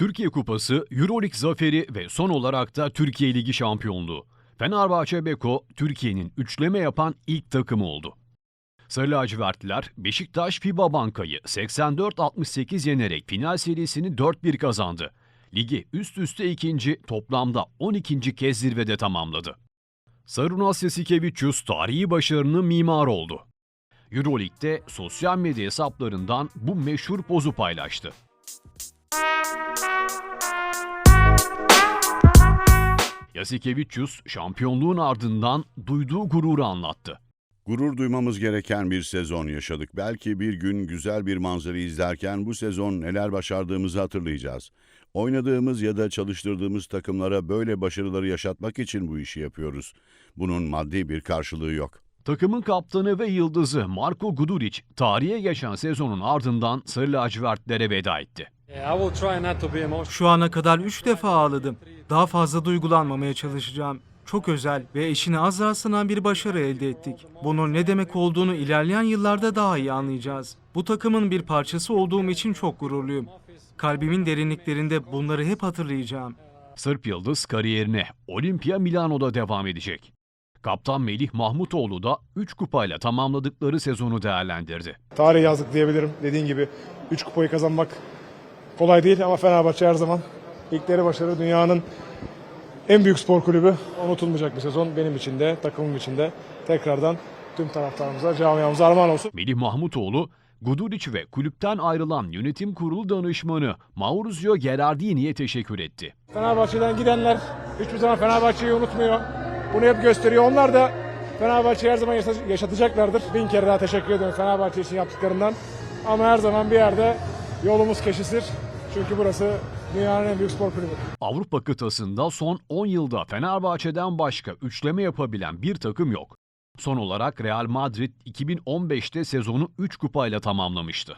Türkiye Kupası, Euroleague zaferi ve son olarak da Türkiye Ligi şampiyonluğu. Fenerbahçe Beko, Türkiye'nin üçleme yapan ilk takımı oldu. Sarı lacivertliler Beşiktaş FIBA Banka'yı 84-68 yenerek final serisini 4-1 kazandı. Ligi üst üste ikinci, toplamda 12. kez zirvede tamamladı. Sarunas Yasikevicius tarihi başarının mimarı oldu. Euroleague'de sosyal medya hesaplarından bu meşhur pozu paylaştı. Yasikevicius şampiyonluğun ardından duyduğu gururu anlattı. Gurur duymamız gereken bir sezon yaşadık. Belki bir gün güzel bir manzara izlerken bu sezon neler başardığımızı hatırlayacağız. Oynadığımız ya da çalıştırdığımız takımlara böyle başarıları yaşatmak için bu işi yapıyoruz. Bunun maddi bir karşılığı yok. Takımın kaptanı ve yıldızı Marko Guduric tarihe geçen sezonun ardından Sarı lacivertlere veda etti. Şu ana kadar 3 defa ağladım. Daha fazla duygulanmamaya çalışacağım. Çok özel ve eşine az rastlanan bir başarı elde ettik. Bunun ne demek olduğunu ilerleyen yıllarda daha iyi anlayacağız. Bu takımın bir parçası olduğum için çok gururluyum. Kalbimin derinliklerinde bunları hep hatırlayacağım. Sırp Yıldız kariyerine Olimpia Milano'da devam edecek. Kaptan Melih Mahmutoğlu da 3 kupayla tamamladıkları sezonu değerlendirdi. Tarih yazdık diyebilirim. Dediğin gibi 3 kupayı kazanmak kolay değil ama Fenerbahçe her zaman ilkleri başarı dünyanın en büyük spor kulübü. Unutulmayacak bir sezon benim için de, takımım için de. Tekrardan tüm taraftarımıza, camiamıza armağan olsun. Melih Mahmutoğlu, Guduric ve kulüpten ayrılan yönetim kurulu danışmanı Maurizio Gerardini'ye teşekkür etti. Fenerbahçe'den gidenler hiçbir zaman Fenerbahçe'yi unutmuyor. Bunu hep gösteriyor. Onlar da Fenerbahçe'yi her zaman yaşa- yaşatacaklardır. Bin kere daha teşekkür ediyorum Fenerbahçe için yaptıklarından. Ama her zaman bir yerde yolumuz kesişir. Çünkü burası dünyanın en büyük spor kulübü. Avrupa kıtasında son 10 yılda Fenerbahçe'den başka üçleme yapabilen bir takım yok. Son olarak Real Madrid 2015'te sezonu 3 kupayla tamamlamıştı.